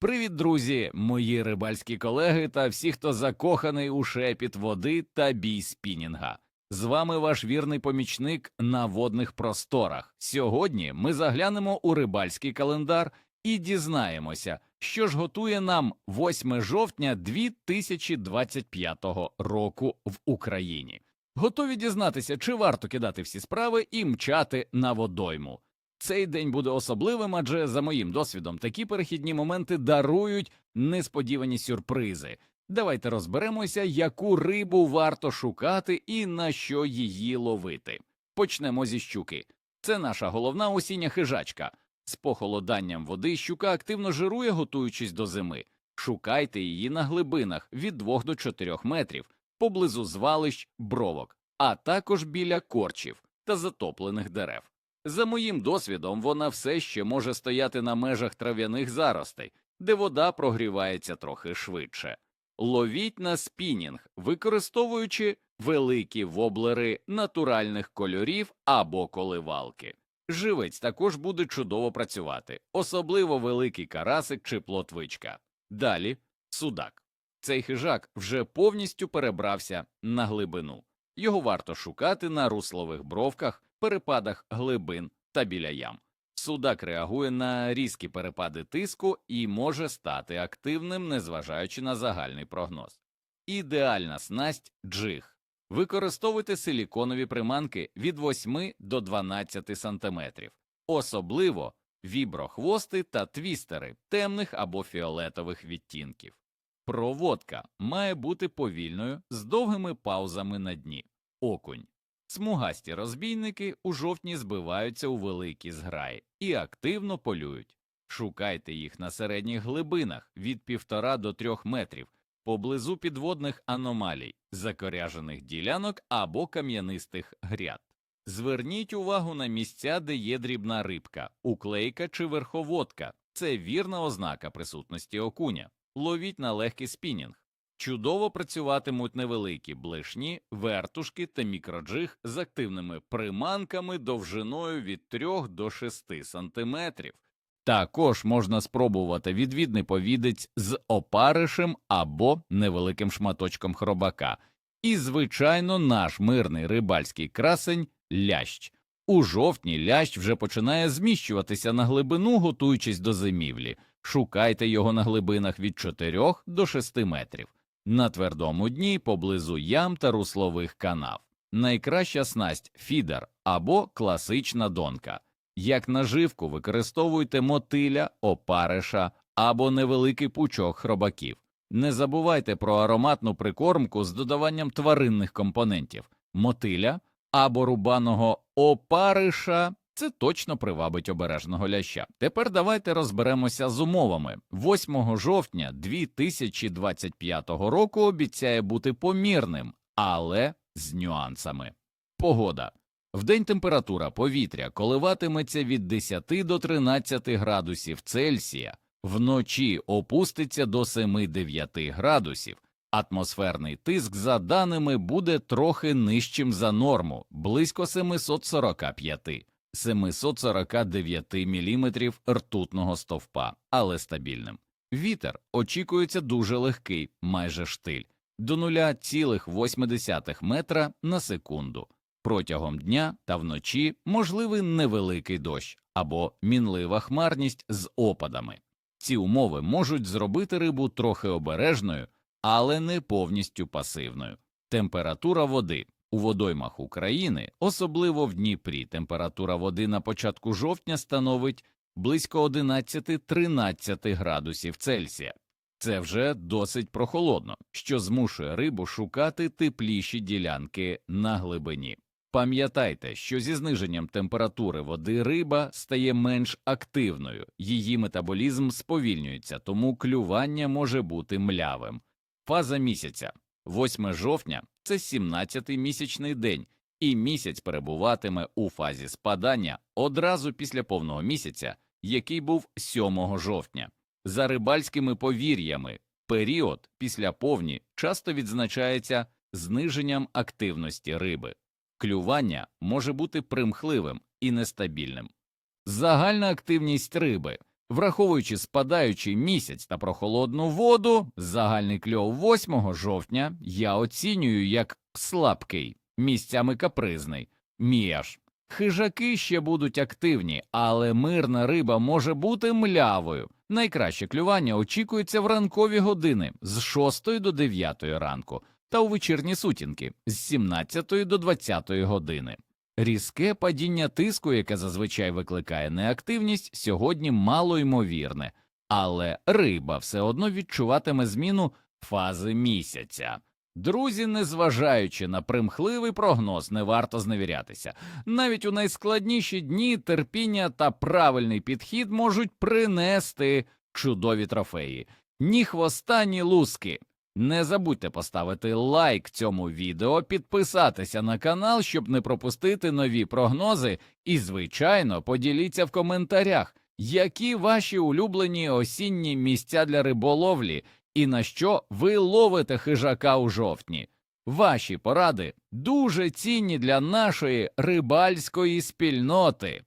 Привіт, друзі, мої рибальські колеги та всі, хто закоханий у шепіт води та бій спінінга. З вами ваш вірний помічник на водних просторах. Сьогодні ми заглянемо у рибальський календар і дізнаємося, що ж готує нам 8 жовтня 2025 року в Україні. Готові дізнатися, чи варто кидати всі справи і мчати на водойму. Цей день буде особливим, адже за моїм досвідом такі перехідні моменти дарують несподівані сюрпризи. Давайте розберемося, яку рибу варто шукати і на що її ловити. Почнемо зі щуки. Це наша головна осіння хижачка. З похолоданням води щука активно жирує, готуючись до зими. Шукайте її на глибинах від 2 до 4 метрів, поблизу звалищ бровок, а також біля корчів та затоплених дерев. За моїм досвідом, вона все ще може стояти на межах трав'яних заростей, де вода прогрівається трохи швидше. Ловіть на спінінг, використовуючи великі воблери натуральних кольорів або коливалки. Живець також буде чудово працювати, особливо великий карасик чи плотвичка. Далі судак. Цей хижак вже повністю перебрався на глибину. Його варто шукати на руслових бровках, перепадах глибин та біля ям. Судак реагує на різкі перепади тиску і може стати активним, незважаючи на загальний прогноз. Ідеальна снасть джиг. Використовуйте силіконові приманки від 8 до 12 см, особливо віброхвости та твістери темних або фіолетових відтінків. Проводка має бути повільною з довгими паузами на дні. Окунь. Смугасті розбійники у жовтні збиваються у великі зграї і активно полюють. Шукайте їх на середніх глибинах від півтора до трьох метрів, поблизу підводних аномалій, закоряжених ділянок або кам'янистих гряд. Зверніть увагу на місця, де є дрібна рибка, уклейка чи верховодка. Це вірна ознака присутності окуня. Ловіть на легкий спінінг. Чудово працюватимуть невеликі блишні, вертушки та мікроджиг з активними приманками довжиною від 3 до 6 сантиметрів. Також можна спробувати відвідний повідець з опаришем або невеликим шматочком хробака. І, звичайно, наш мирний рибальський красень лящ. У жовтні лящ вже починає зміщуватися на глибину, готуючись до зимівлі. Шукайте його на глибинах від 4 до 6 метрів на твердому дні поблизу ям та руслових канав. Найкраща снасть фідер або класична донка. Як наживку використовуйте мотиля, опариша або невеликий пучок хробаків. Не забувайте про ароматну прикормку з додаванням тваринних компонентів мотиля або рубаного опариша. Це точно привабить обережного ляща. Тепер давайте розберемося з умовами. 8 жовтня 2025 року обіцяє бути помірним, але з нюансами. Погода. Вдень температура повітря коливатиметься від 10 до 13 градусів Цельсія, вночі опуститься до 7-9 градусів. Атмосферний тиск, за даними, буде трохи нижчим за норму, близько 745. 749 мм ртутного стовпа, але стабільним. Вітер очікується дуже легкий, майже штиль, до 0,8 метра на секунду. Протягом дня та вночі можливий невеликий дощ або мінлива хмарність з опадами. Ці умови можуть зробити рибу трохи обережною, але не повністю пасивною. Температура води у водоймах України, особливо в Дніпрі, температура води на початку жовтня становить близько 11-13 градусів Цельсія. Це вже досить прохолодно, що змушує рибу шукати тепліші ділянки на глибині. Пам'ятайте, що зі зниженням температури води риба стає менш активною, її метаболізм сповільнюється, тому клювання може бути млявим. Фаза місяця 8 жовтня це 17-й місячний день, і місяць перебуватиме у фазі спадання одразу після повного місяця, який був 7 жовтня. За рибальськими повір'ями, період після повні часто відзначається зниженням активності риби. Клювання може бути примхливим і нестабільним. Загальна активність риби Враховуючи спадаючий місяць та прохолодну воду, загальний кльов 8 жовтня я оцінюю як слабкий, місцями капризний. Міяж. Хижаки ще будуть активні, але мирна риба може бути млявою. Найкраще клювання очікується в ранкові години з 6 до 9 ранку та у вечірні сутінки з 17 до 20 години. Різке падіння тиску, яке зазвичай викликає неактивність, сьогодні малоймовірне, але риба все одно відчуватиме зміну фази місяця. Друзі, незважаючи на примхливий прогноз, не варто зневірятися. Навіть у найскладніші дні терпіння та правильний підхід можуть принести чудові трофеї. Ні хвоста, ні луски. Не забудьте поставити лайк цьому відео, підписатися на канал, щоб не пропустити нові прогнози, і, звичайно, поділіться в коментарях, які ваші улюблені осінні місця для риболовлі і на що ви ловите хижака у жовтні. Ваші поради дуже цінні для нашої рибальської спільноти.